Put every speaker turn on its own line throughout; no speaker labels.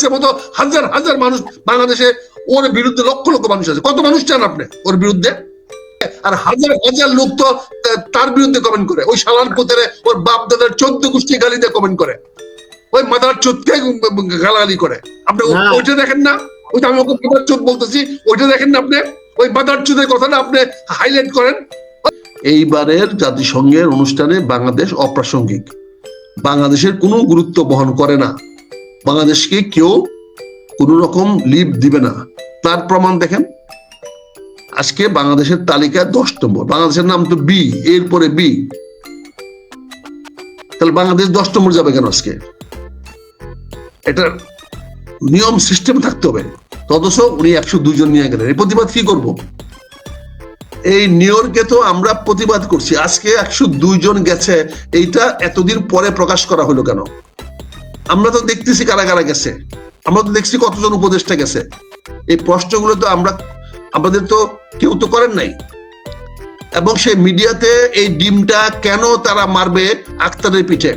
বাচ্চার মতো হাজার হাজার মানুষ বাংলাদেশে ওর বিরুদ্ধে লক্ষ লক্ষ মানুষ আছে। কত মানুষ চান আপনি ওর বিরুদ্ধে? আর হাজার হাজার লোক তো তার বিরুদ্ধে কমেন্ট করে। ওই শালার পুতরে ওর বাপ দাদার চোদ্দ গোষ্ঠী গালিতে কমেন্ট করে। ওই মাদার চোদ্দকে গালাগালি করে। আপনি ওইটা দেখেন না? ওইটা আমি ওকে মাদার চোদ বলতেছি। ওইটা দেখেন না আপনি? ওই মাদার চোদের কথাটা আপনি হাইলাইট করেন। এইবারের জাতিসংঘের অনুষ্ঠানে বাংলাদেশ অপ্রাসঙ্গিক। বাংলাদেশের কোনো গুরুত্ব বহন করে না। বাংলাদেশকে কেউ কোনো রকম লিভ দিবে না। তার প্রমাণ দেখেন। আজকে বাংলাদেশের তালিকা দশ নম্বর। বাংলাদেশের নাম তো বি এরপরে বি তাহলে বাংলাদেশ দশ নম্বর যাবে কেন আজকে? এটা নিয়ম সিস্টেম থাকতে হবে। অথচ উনি একশো দুজন নিয়ে গেলেন। এই প্রতিবাদ কি করব? এই নিয়রকে তো আমরা প্রতিবাদ করছি। আজকে একশো জন গেছে। এইটা এতদিন পরে প্রকাশ করা হলো কেন? আমরা তো দেখতেছি কারা কারা গেছে। আমরা তো দেখছি কতজন উপদেষ্টা গেছে। এই প্রশ্নগুলো তো আমরা, আমাদের তো কেউ তো করেন নাই। এবং সেই মিডিয়াতে এই ডিমটা কেন তারা মারবে আক্তারের পিঠে?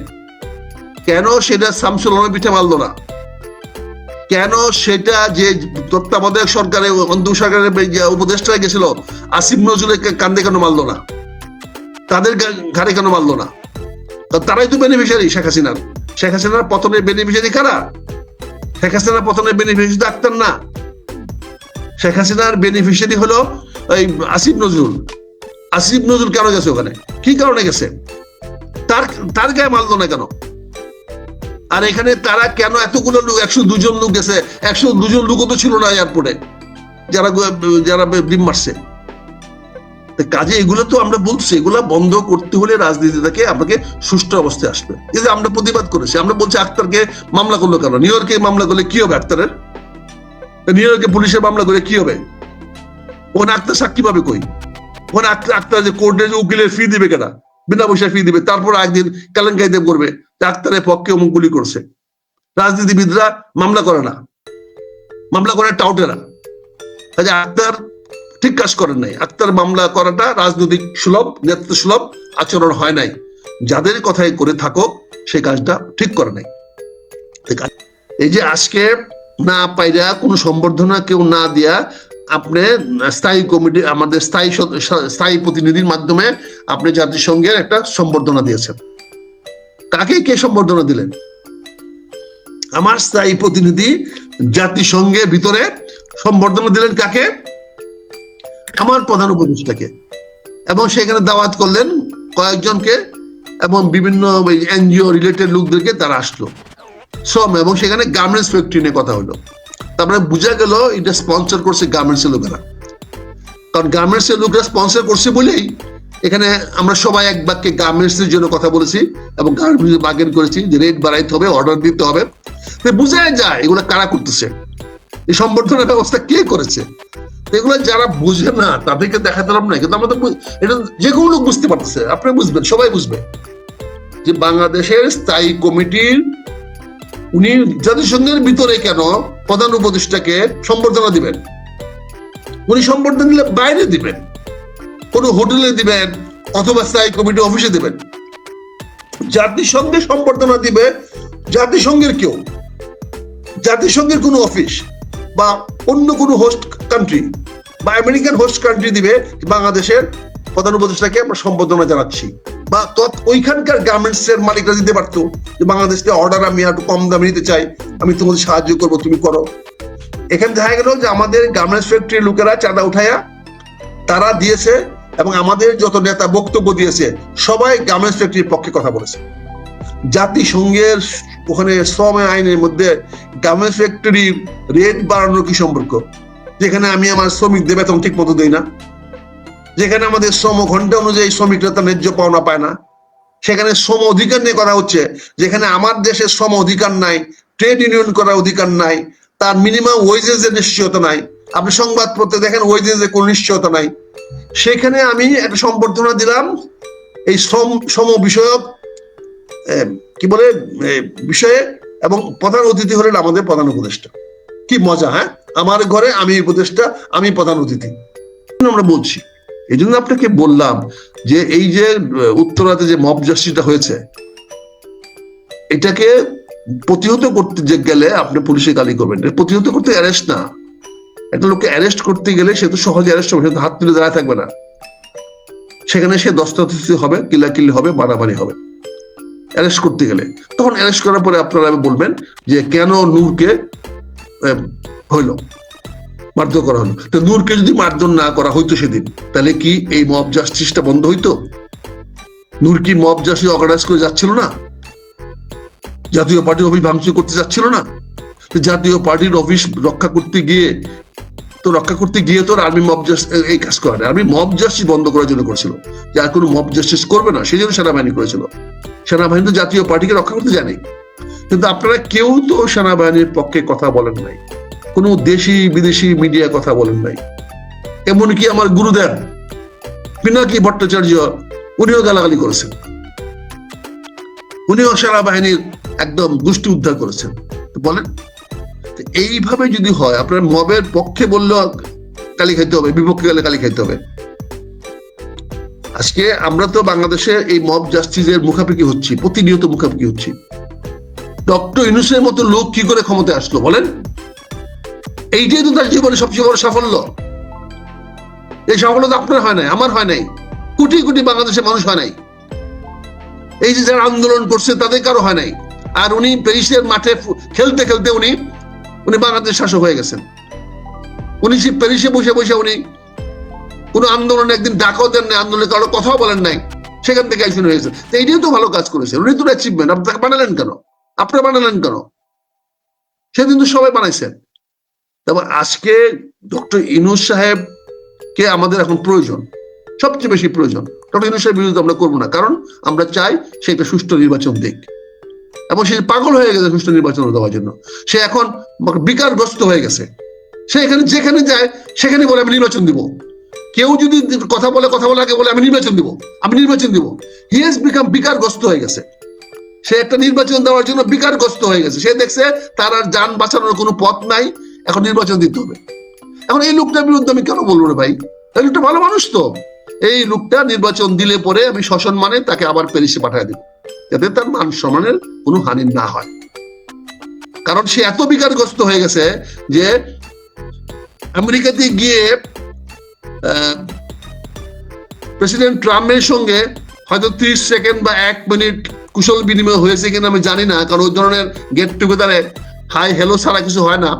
কেন সেটা শামসুল পিঠে মারলো না? কেন সেটা যে তত্ত্বাবধায়ক সরকারে, অন্ধ সরকারের উপদেষ্টা গেছিল, আসিফ নজরুলের কান্দে কেন মারলো না? তাদের ঘাড়ে কেন মারলো না? তারাই তো বেনিফিশিয়ারি শেখ হাসিনার। শেখ হাসিনার পতনের বেনিফিশিয়ারি কারা? শেখ হাসিনার পতনের বেনিফিশিয়ারি ডাক্তার না। শেখ হাসিনার বেনিফিশিয়ারি হলো ওই আসিফ নজরুল। আসিফ নজরুল কেন গেছে ওখানে? কি কারণে গেছে? তার তার গায়ে মারলো না কেন? আর এখানে তারা কেন এতগুলো লোক, একশো দুজন লোক গেছে? একশো দুজন লোকও তো ছিল না এয়ারপোর্টে যারা যারা ডিম মারছে। কাজে এগুলো তো আমরা বলছি, এগুলো বন্ধ করতে হলে রাজনীতি থেকে আপনাকে সুষ্ঠু অবস্থায় আসবে। এই যে আমরা প্রতিবাদ করেছি, আমরা বলছি আক্তারকে মামলা করল কেন? নিউ ইয়র্কে মামলা করলে কি হবে আক্তারের? নিউ ইয়র্কে পুলিশের মামলা করে কি হবে? ওখানে আক্তার সাক্ষী পাবে কই? ওখানে আক্তার যে কোর্টে যে উকিলের ফি দিবে কেনা? বিনা পয়সা ফি দিবে, তারপর একদিন কেলেঙ্কাই দেব করবে আক্তারের পক্ষে অমুক গুলি করছে। রাজনীতিবিদরা মামলা করে না। মামলা করে টাউটেরা। কাজে আক্তার ঠিক কাজ করেন নাই। আক্তার মামলা করাটা রাজনৈতিক সুলভ, নেতৃত্ব সুলভ, আচরণ হয় নাই। যাদের কথাই করে থাকো সেই কাজটা ঠিক করে নাই। এই যে আজকে না পাইরা কোনো সম্বর্ধনা কেউ না দিয়া আপনি স্থায়ী কমিটি, আমাদের স্থায়ী স্থায়ী প্রতিনিধির মাধ্যমে আপনি জাতিসংঘের একটা সম্বর্ধনা দিয়েছেন। কাকে কে সম্বর্ধনা দিলেন? আমার স্থায়ী প্রতিনিধি জাতিসংঘের ভিতরে সম্বর্ধনা দিলেন কাকে? আমার প্রধান উপদেষ্টাকে। এবং সেখানে দাওয়াত করলেন কয়েকজনকে এবং বিভিন্ন এনজিও রিলেটেড লোকদেরকে তারা আসলো। শ্রম এবং সেখানে গার্মেন্টস ফ্যাক্টরি নিয়ে কথা হলো। তারপরে বোঝা গেল এটা স্পন্সর করছে গার্মেন্টস এর লোকেরা। কারণ গার্মেন্টস এর লোকরা স্পন্সর করছে বলেই এখানে আমরা সবাই এক বাক্যে গার্মেন্টস এর জন্য কথা বলেছি এবং গার্মেন্টস বার্গেন করেছি যে রেট বাড়াইতে হবে অর্ডার দিতে হবে। বোঝা যায় এগুলো কারা করতেছে। এই সম্বর্ধনা ব্যবস্থা কে করেছে? এগুলো যারা বুঝে না, তাদেরকে দেখাতে পারব না। কিন্তু আমাদের এটা যে কোনো লোক বুঝতে পারতেছে। আপনি বুঝবেন, সবাই বুঝবে। যে বাংলাদেশের স্থায়ী কমিটির, উনি জাতিসংঘের ভিতরে কেন প্রধান উপদেষ্টাকে সম্বর্ধনা দিবেন? উনি সম্বর্ধনা দিলে বাইরে দিবেন। কোনো হোটেলে দিবেন অথবা স্থায়ী কমিটি অফিসে দিবেন। জাতিসংঘে সম্বর্ধনা দিবে জাতিসংঘের কেউ। জাতিসংঘের কোনো অফিস বা অন্য কোনো হোস্ট কান্ট্রি। বা আমেরিকান হোস্ট কান্ট্রি দিবে বাংলাদেশের প্রধান উপদেষ্টাকে আমরা সম্বোধনা জানাচ্ছি। বা ওইখানকার গার্মেন্টস এর মালিকরা দিতে পারতো যে বাংলাদেশকে অর্ডার আমি একটু কম দামে নিতে চাই, আমি তোমাদের সাহায্য করব, তুমি করো। এখানে দেখা গেল যে আমাদের গার্মেন্টস ফ্যাক্টরির লোকেরা চাঁদা উঠাইয়া তারা দিয়েছে এবং আমাদের যত নেতা বক্তব্য দিয়েছে, সবাই গার্মেন্টস ফ্যাক্টরির পক্ষে কথা বলেছে। জাতিসংঘের ওখানে শ্রম আইনের মধ্যে গার্মেন্টস ফ্যাক্টরির রেট বাড়ানোর কি সম্পর্ক? যেখানে আমি আমার শ্রমিকদের বেতন ঠিক মতো দিই না। যেখানে আমাদের শ্রম ঘণ্টা অনুযায়ী শ্রমিকরা তার ন্যায্য পাওনা পায় না। সেখানে শ্রম অধিকার নিয়ে করা হচ্ছে। যেখানে আমার দেশে শ্রম অধিকার নাই, ট্রেড ইউনিয়ন করার অধিকার নাই, তার মিনিমাম ওয়েজেস এর নিশ্চয়তা নাই। আপনি সংবাদপত্রে দেখেন ওয়েজেস এর কোনো নিশ্চয়তা নাই। সেখানে আমি একটা সম্বর্ধনা দিলাম, এই শ্রম শ্রম বিষয়ক কি বলে বিষয়ে এবং প্রধান অতিথি হলেন আমাদের প্রধান উপদেষ্টা। কি মজা হ্যাঁ? আমার ঘরে আমি উপদেষ্টা, আমি প্রধান অতিথি। আমরা বলছি। এই জন্য আপনাকে বললাম যে এই যে উত্তরাতে যে মব জাস্টিসটা হয়েছে, এটাকে প্রতিহত করতে যে গেলে আপনি পুলিশে গালি করবেন। প্রতিহত করতে অ্যারেস্ট না। একটা লোককে অ্যারেস্ট করতে গেলে সে তো সহজে অ্যারেস্ট হবে, সে তো হাত তুলে দাঁড়ায় থাকবে না। সেখানে সে দস্তাদস্তি হবে কিল্লাকিল্লি হবে, মারামারি হবে। অ্যারেস্ট করতে গেলে। তখন অ্যারেস্ট করার পরে আপনারা বলবেন যে কেন নূরকে হইল মারধর করা হলো। তো নূরকে যদি মারধর না করা হইতো সেদিন, তাহলে কি এই মব জাস্টিসটা বন্ধ হইতো? নূর কি মব জাস্টিস অর্গানাইজ করে যাচ্ছিল না? জাতীয় পার্টির অফিস ভাঙচুর করতে যাচ্ছিল না? জাতীয় পার্টির অফিস রক্ষা করতে গিয়ে, তো রক্ষা করতে গিয়ে তো আর্মি মব জাস্টিস এই কাজ করে আর্মি মব জাস্টিস বন্ধ করার জন্য করেছিল। যে আর কোনো মব জাস্টিস করবে না, সেই জন্য সেনাবাহিনী করেছিল। সেনাবাহিনী তো জাতীয় পার্টিকে রক্ষা করতে জানে। কিন্তু আপনারা কেউ তো সেনাবাহিনীর পক্ষে কথা বলেন নাই। কোনো দেশি, বিদেশি মিডিয়া কথা বলেন নাই। এমনকি আমার গুরুদেব পিনাকি ভট্টাচার্য, উনিও গালাগালি করেছেন। উনিও সেনাবাহিনীর একদম গোষ্ঠী উদ্ধার করেছেন। বলেন এইভাবে যদি হয়, আপনার মবের পক্ষে বললেও গালি খাইতে হবে, বিপক্ষে গেলে গালি খাইতে হবে। আজকে আমরা তো বাংলাদেশে এই মব জাস্টিসের মুখাপেক্ষি হচ্ছি, প্রতিনিয়ত মুখাপেক্ষি হচ্ছি। ডক্টর ইউনুসের মতো লোক কি করে ক্ষমতায় আসলো, বলেন? এইটাই তো তার জীবনে সবচেয়ে বড় সাফল্য। এই সাফল্য তো আপনার হয় নাই, আমার হয় নাই। কোটি কোটি বাংলাদেশের মানুষ হয় নাই। এই যে যারা আন্দোলন করছে, তাদের কারও হয় নাই। আর উনি প্যারিসের মাঠে খেলতে খেলতে উনি উনি বাংলাদেশ শাসক হয়ে গেছেন। উনি সে প্যারিসে বসে বসে উনি কোন আন্দোলনে একদিন ডাকাও দেন নাই, আন্দোলনে কারও কথাও বলেন নাই, সেখান থেকে একজন হয়ে গেছে তো এইটাই তো ভালো কাজ করেছেন। উনি তো অ্যাচিভমেন্ট আপনি তাকে বানালেন কেন? আপনারা বানালেন কেন? সেদিন তো সবাই বানাইছেন। তারপর আজকে ডক্টর ইনুস সাহেব কে আমাদের এখন প্রয়োজন, সবচেয়ে বেশি প্রয়োজন। ডক্টর ইনুস সাহেব বিরুদ্ধে আমরা করব না, কারণ আমরা চাই সে একটা সুষ্ঠু নির্বাচন দিক। এবং সে পাগল হয়ে গেছে সুষ্ঠু নির্বাচন দেওয়ার জন্য। সে এখন বিকারগ্রস্ত হয়ে গেছে। সে এখানে যেখানে যায়, সেখানে বলে আমি নির্বাচন দিব। কেউ যদি কথা বলে কথা বলে, আগে বলে আমি নির্বাচন দিব। আমি নির্বাচন দিব। হি হ্যাজ বিকাম বিকারগ্রস্ত হয়ে গেছে। সে একটা নির্বাচন দেওয়ার জন্য বিকারগ্রস্ত হয়ে গেছে। সে দেখছে তার আর যান বাঁচানোর কোনো পথ নাই, এখন নির্বাচন দিতে হবে। এখন এই লোকটার বিরুদ্ধে আমি কেন বলব রে ভাই? এই লোকটা ভালো মানুষ তো। এই লোকটা নির্বাচন দিলে পরে আমি শাসন মানে তাকে আবার প্যারিসে পাঠিয়ে দিব, যাতে তার মান সম্মানের কোনো হানি না হয়। কারণ সে এত বিকারগ্রস্ত হয়ে গেছে যে আমেরিকাতে গিয়ে প্রেসিডেন্ট ট্রাম্পের সঙ্গে হয়তো ত্রিশ সেকেন্ড বা এক মিনিট কুশল বিনিময় হয়েছে কিনা আমি জানি না, কারণ ওই ধরনের গেট টুগেদারে হাই হ্যালো ছাড়া কিছু হয় না।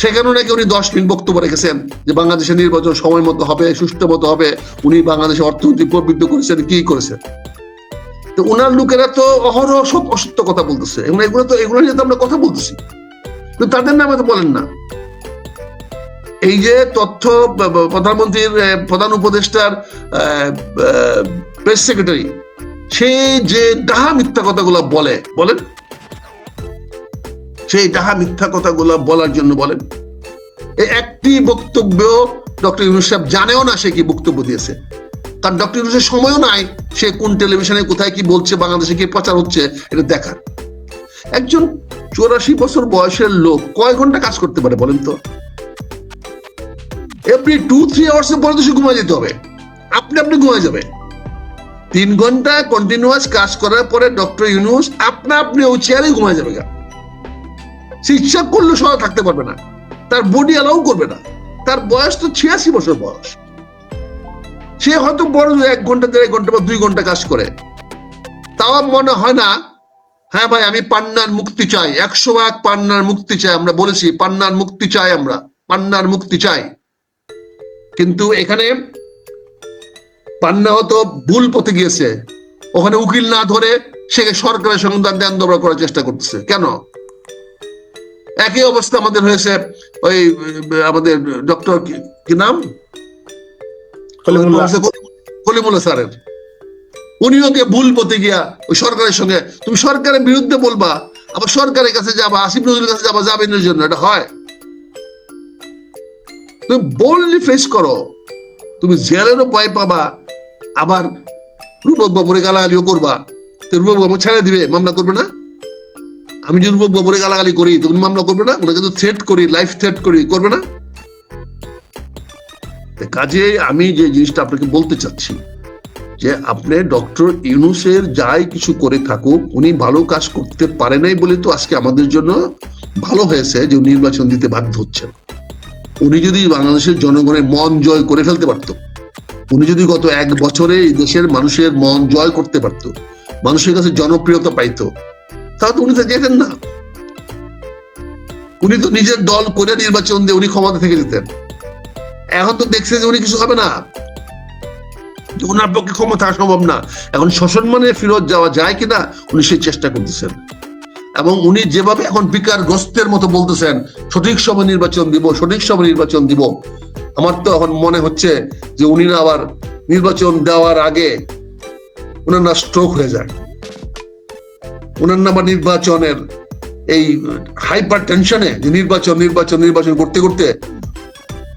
সেখানেও নাকি উনি দশ মিনিট বক্তব্য রেখেছেন যে বাংলাদেশের নির্বাচন সময় মতো হবে, সুষ্ঠু মতো হবে, উনি বাংলাদেশের অর্থনীতি প্রবৃদ্ধ করেছেন, কি করেছেন? তো ওনার লোকেরা তো অহরহ সব অসত্য কথা বলতেছে। এবং এগুলো তো এগুলো নিয়ে তো আমরা কথা বলতেছি। কিন্তু তাদের নামে তো বলেন না। এই যে তথ্য প্রধানমন্ত্রীর প্রধান উপদেষ্টার প্রেস সেক্রেটারি সে যে ডাহা মিথ্যা কথাগুলো বলে, বলেন। সেই ডাহা মিথ্যা কথাগুলো বলার জন্য বলেন। একটি বক্তব্য ডক্টর ইউনুস সাহেব জানেও না সে কি বক্তব্য দিয়েছে। কারণ ডক্টর ইউনুসের সময়ও নাই, সে কোন টেলিভিশনে কোথায় কি বলছে, বাংলাদেশে কি প্রচার হচ্ছে, এটা দেখার। একজন চৌরাশি বছর বয়সের লোক কয় ঘণ্টা কাজ করতে পারে বলেন তো? এভরি টু থ্রি আওয়ার্স পরে তো সে ঘুমায় যেতে হবে। আপনি আপনি ঘুমায় যাবে তিন ঘণ্টা কন্টিনিউয়াস কাজ করার পরে ডক্টর ইউনুস আপনা আপনি ওই চেয়ারে ঘুমায় যাবে সে ইচ্ছা করলে সবাই থাকতে পারবে না। তার বডি অ্যালাউ করবে না। তার বয়স তো ছিয়াশি বছর বয়স। সে হয়তো বড় এক ঘণ্টা, দেড় ঘণ্টা বা দুই ঘণ্টা কাজ করে। তাও মনে হয় না। হ্যাঁ ভাই, আমি পান্নার মুক্তি চাই। একশো ভাগ পান্নার মুক্তি চাই, আমরা বলেছি, পান্নার মুক্তি চাই আমরা। পান্নার মুক্তি চাই। কিন্তু এখানে পান্না হয়তো ভুল পথে গিয়েছে। ওখানে উকিল না ধরে সে সরকারের সঙ্গে দবরা করার চেষ্টা করতেছে। কেন? একই অবস্থা আমাদের হয়েছে ওই আমাদের ডক্টর কি নাম।
কলিমুল্লাহ।
স্যারের। উনিও কে ভুল পথে গিয়া ওই সরকারের সঙ্গে তুমি সরকারের বিরুদ্ধে বলবা আবার সরকারের কাছে যাবা আসিফ নজরুলের কাছে যাবা জামিনের জন্য এটা হয়। তুমি বোল্ডলি ফেস করো। তুমি জেলেরও ভয় পাবা আবার রূপক বাবুরে গালাগালিও করবা। তো রূপক বাবু ছেড়ে দিবে, মামলা করবে না? আমি যদি রূপক বাবুরে গালাগালি করি তুমি মামলা করবে না? ওনাকে যদি থ্রেট করি লাইফ থ্রেট করি, করবে না? তো কাজে আমি যে জিনিসটা আপনাকে বলতে চাচ্ছি, যে আপনি ডক্টর ইউনুসের যাই কিছু করে থাকুক, উনি ভালো কাজ করতে পারে নাই বলে তো আজকে আমাদের জন্য ভালো হয়েছে যে নির্বাচন দিতে বাধ্য হচ্ছেন। উনি যদি বাংলাদেশের জনগণের মন জয় করে ফেলতে পারত উনি যদি গত এক বছরে এই দেশের মানুষের মন জয় করতে পারত, মানুষের কাছে জনপ্রিয়তা পাইতো, তাহলে উনি তো যেতেন না। উনি তো নিজের দল করে নির্বাচন দিয়ে উনি ক্ষমতা থেকে যেতেন। এখন তো দেখছে যে উনি কিছু হবে না। ওনার পক্ষে ক্ষমতা সম্ভব না। এখন সসম্মানে ফিরত যাওয়া যায় কিনা, উনি সেই চেষ্টা করতেছেন। এবং উনি যেভাবে এখন বিকার গ্রস্তের মতো বলতেছেন, সঠিক সময় নির্বাচন দিব, সঠিক সময় নির্বাচন দিব আমার তো এখন মনে হচ্ছে যে উনি না আবার নির্বাচন দেওয়ার আগে ওনার না স্ট্রোক হয়ে যায়। ওনার না আবার নির্বাচনের এই হাইপার টেনশনে যে নির্বাচন নির্বাচন নির্বাচন করতে করতে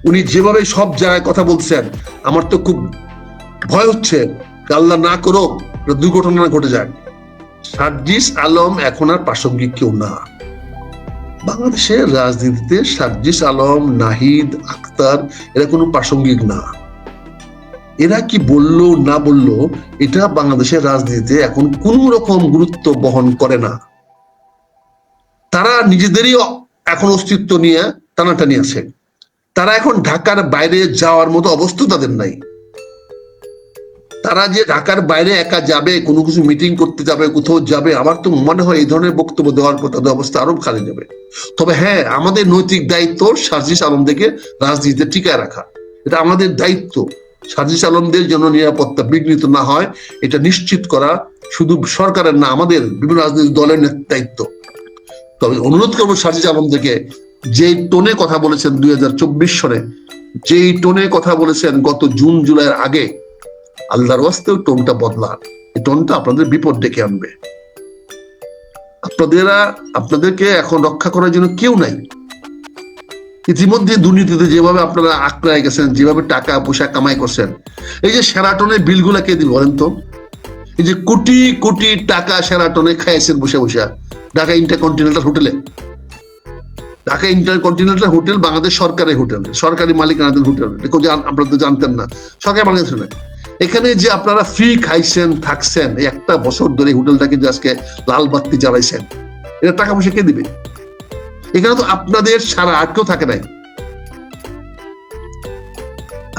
উনি যেভাবে সব জায়গায় কথা বলছেন, আমার তো খুব ভয় হচ্ছে আল্লাহ না করো দুর্ঘটনা ঘটে যায়। সার্জিস আলম এখন আর প্রাসঙ্গিক কেউ না। বাংলাদেশের রাজনীতিতে সার্জিস আলম, নাহিদ আক্তার এরা কোনো প্রাসঙ্গিক না। এরা কি বলল, না বলল, এটা বাংলাদেশের রাজনীতিতে এখন কোন রকম গুরুত্ব বহন করে না। তারা নিজেদেরই এখন অস্তিত্ব নিয়ে টানাটানি আছে। তারা এখন ঢাকার বাইরে যাওয়ার মতো অবস্থা তাদের নাই। তারা যে ঢাকার বাইরে একা যাবে, কোনো কিছু মিটিং করতে যাবে, কোথাও যাবে, আমার তো মনে হয় এই ধরনের বক্তব্য দেওয়ার পর তাদের অবস্থা আরও খালি যাবে। তবে হ্যাঁ আমাদের নৈতিক দায়িত্ব সার্জিস আলমদেরকে রাজনীতিতে টিকায় রাখা। এটা আমাদের দায়িত্ব। সার্জিস আলমদের জন্য নিরাপত্তা বিঘ্নিত না হয়, এটা নিশ্চিত করা শুধু সরকারের না, আমাদের বিভিন্ন রাজনৈতিক দলের দায়িত্ব তবে অনুরোধ করব সার্জিস আলমদেরকে যে টোনে কথা বলেছেন দুই হাজার চব্বিশ সনে, যেই টোনে কথা বলেছেন গত জুন, জুলাইয়ের আগে আল্লাহর ওয়াস্তেও টোনটা বদলান। এই টোনটা আপনাদের বিপদ ডেকে আনবে। আপনাদেরা, আপনাদেরকে এখন রক্ষা করার জন্য কেউ নাই। ইতিমধ্যে দুর্নীতিতে যেভাবে আপনারা আঁকড়ায় গেছেন, যেভাবে টাকা, পয়সা কামাই করছেন, এই যে সেরাটনের বিলগুলা কে দিল বলেন তো? এই যে কোটি কোটি টাকা সেরাটনে খাইছেন বসে বসে। ঢাকা ইন্টারকন্টিনেন্টাল হোটেলে। ঢাকা ইন্টারকন্টিনেন্টাল হোটেল বাংলাদেশ সরকারি হোটেল, সরকারি মালিকানাধীন হোটেল। আপনারা তো জানতেন না। সরকারি মালিকানাধীন এখানে যে আপনারা ফ্রি খাইছেন, থাকছেন একটা বছর ধরে হোটেলটাকে যে আজকে লাল বাত্তি জ্বালাইছেন। এটা টাকা পয়সা কে দিবে? এখানে তো আপনাদের সারা আর কেউ থাকে নাই।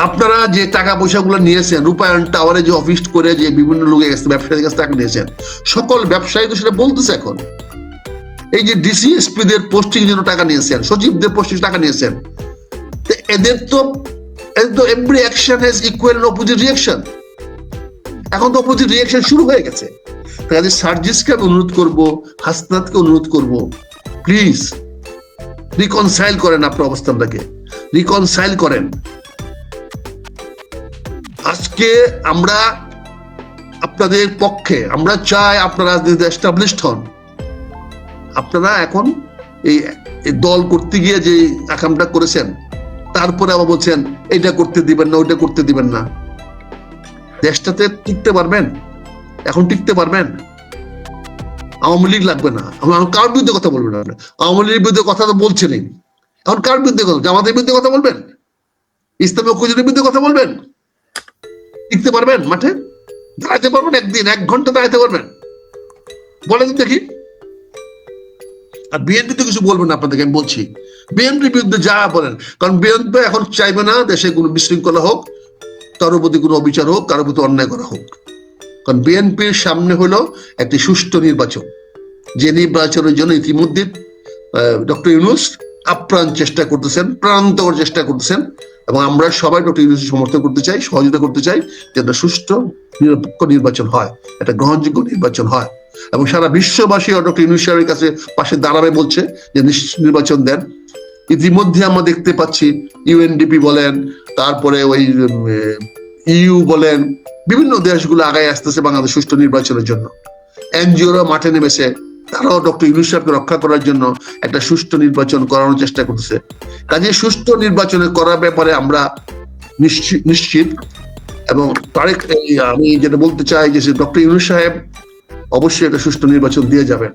আপনারা যে টাকা পয়সা গুলো নিয়েছেন, রূপায়ণ টাওয়ারে যে অফিস করে যে বিভিন্ন লোকের কাছে ব্যবসায়ীর কাছে টাকা নিয়েছেন, সকল ব্যবসায়ী তো সেটা বলতেছে এখন। এই যে ডিসিএসপি দের পোস্টিং জন্য টাকা নিয়েছেন, সচিবদের পোস্টিং টাকা নিয়েছেন এদের তো তো every action has equal opposite reaction এখন তো অপোজিট রিয়াকশন শুরু হয়ে গেছে। কাজে সার্জিসকে আমি অনুরোধ করব, হাসনাতকে অনুরোধ করব প্লিজ রিকনসাইল করেন আপনার অবস্থানটাকে। রিকনসাইল করেন। আজকে আমরা আপনাদের পক্ষে, আমরা চাই আপনারা রাজনীতিতে এস্টাবলিশড হন। আপনারা এখন এই দল করতে গিয়ে যে আকামটা করেছেন তারপরে আবার বলছেন এটা করতে দিবেন না, ওইটা করতে দিবেন না। দেশটাতে টিকতে পারবেন? এখন টিকতে পারবেন? আওয়ামী লীগ লাগবে না। কার বিরুদ্ধে কথা বলবেন আওয়ামী লীগের বিরুদ্ধে কথা তো বলছেনই। এখন কার বিরুদ্ধে কথা? জামাতের বিরুদ্ধে কথা বলবেন? ইসলামী ঐক্যজনের বিরুদ্ধে কথা বলবেন? টিকতে পারবেন মাঠে? দাঁড়াতে পারবেন একদিন, এক ঘণ্টা দাঁড়াতে পারবেন। বলেন দেখি। আর বিএনপি তো কিছু বলবেন আপনাদেরকে, আমি বলছি। বিএনপির বিরুদ্ধে যা বলেন, কারণ বিএনপি এখন চাইবে না দেশে কোনো বিশৃঙ্খলা হোক, কারোর প্রতি কোনো অবিচার হোক, কারোর প্রতি অন্যায় করা হোক। কারণ বিএনপির সামনে হলো একটি সুষ্ঠু নির্বাচন, যে নির্বাচনের জন্য ইতিমধ্যে ডক্টর ইউনুস আপ্রাণ চেষ্টা করতেছেন প্রান্তকর চেষ্টা করতেছেন, এবং আমরা সবাই ডক্টর ইউনুস সমর্থন করতে চাই, সহযোগিতা করতে চাই, যে একটা সুষ্ঠু, নিরপেক্ষ নির্বাচন হয়, একটা গ্রহণযোগ্য নির্বাচন হয়। এবং সারা বিশ্ববাসী ডক্টর ইউনুস সাহেবের কাছে পাশে দাঁড়াবে বলছে যে নির্বাচন দেন। ইতিমধ্যে আমরা দেখতে পাচ্ছি ইউএনডিপি বলেন, তারপরে ওই ইউ বলেন, বিভিন্ন দেশগুলো আগায় আসতেছে বাংলাদেশ সুষ্ঠু নির্বাচনের জন্য। এনজিওরা মাঠে নেমেছে। তারাও ডক্টর ইউনুস সাহেবকে রক্ষা করার জন্য একটা সুষ্ঠু নির্বাচন করানোর চেষ্টা করতেছে। কাজে সুষ্ঠু নির্বাচনে করার ব্যাপারে আমরা নিশ্চিত এবং তারেক আমি যেটা বলতে চাই যে ডক্টর ইউনুস সাহেব অবশ্যই একটা সুষ্ঠু নির্বাচন দিয়ে যাবেন।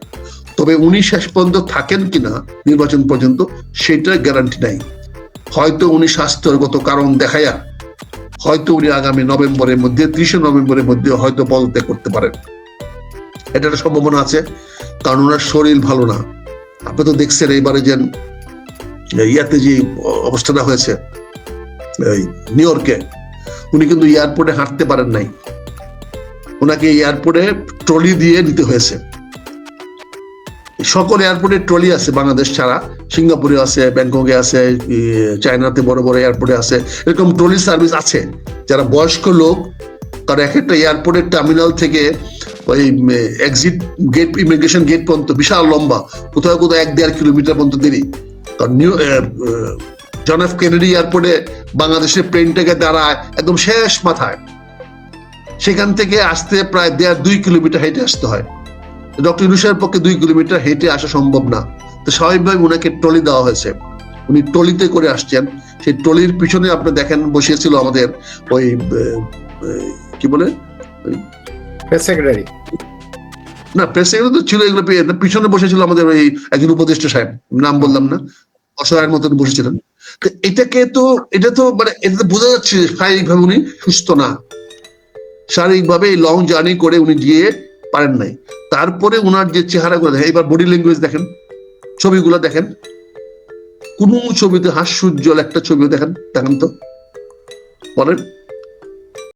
তবে উনি শেষ পর্যন্ত থাকেন কিনা নির্বাচন পর্যন্ত, সেটার গ্যারান্টি নাই। হয়তো উনি স্বাস্থ্যগত কারণ দেখাইয়া, হয়তো উনি আগামী নভেম্বরের মধ্যে, ত্রিশে নভেম্বরের মধ্যে হয়তো পদত্যাগ করতে পারেন। এটা একটা সম্ভাবনা আছে, কারণ ওনার শরীর ভালো না। আপনি তো দেখছেন এইবারে যে, ইয়াতে যে অবস্থাটা হয়েছে নিউ ইয়র্কে, উনি কিন্তু এয়ারপোর্টে হাঁটতে পারেন নাই। ওনাকে এয়ারপোর্টে ট্রলি দিয়ে নিতে হয়েছে। সকল এয়ারপোর্টে ট্রলি আছে বাংলাদেশ ছাড়া। সিঙ্গাপুরে আছে, ব্যাংককে আছে চায়নাতে বড় বড় এয়ারপোর্টে আছে। এরকম ট্রলি সার্ভিস আছে। যারা বয়স্ক লোক কারণ এক একটা এয়ারপোর্টের টার্মিনাল থেকে ওই এক্সিট গেট ইমিগ্রেশন গেট পর্যন্ত বিশাল লম্বা, কোথাও কোথাও এক দেড় কিলোমিটার পর্যন্ত দেরি। কারণ নিউ জন এফ কেনেডি এয়ারপোর্টে বাংলাদেশের প্লেনটাকে দাঁড়ায় একদম শেষ মাথায়। সেখান থেকে আসতে প্রায় দেড় দুই কিলোমিটার হেঁটে আসতে হয়। ডক্টর ইউনুসের পক্ষে দুই কিলোমিটার হেঁটে আসা সম্ভব না। তো স্বাভাবিকভাবে ওনাকে ট্রলি দেওয়া হয়েছে। উনি ট্রলিতে করে আসছেন। সেই ট্রলির পিছনে আপনি দেখেন বসিয়েছিল আমাদের ওই কি বলে?
সেক্রেটারি।
না প্রেস সেক্রেটারি তো ছিল এগুলো পিছনে বসেছিল আমাদের ওই একজন উপদেষ্টা সাহেব। নাম বললাম না। অসহায়ের মতন বসেছিলেন। তো এটাকে তো এটা তো মানে এটা তো বোঝা যাচ্ছে শারীরিকভাবে উনি সুস্থ না। শারীরিকভাবে এই লং জার্নি করে উনি গিয়ে পারেন নাই। তারপরে উনার যে চেহারাগুলো দেখেন এবার বডি ল্যাঙ্গুয়েজ দেখেন, ছবিগুলো দেখেন, কোন ছবিতে হাস্যুজ্জ্বল একটা ছবিও দেখেন দেখেন তো? বলেন।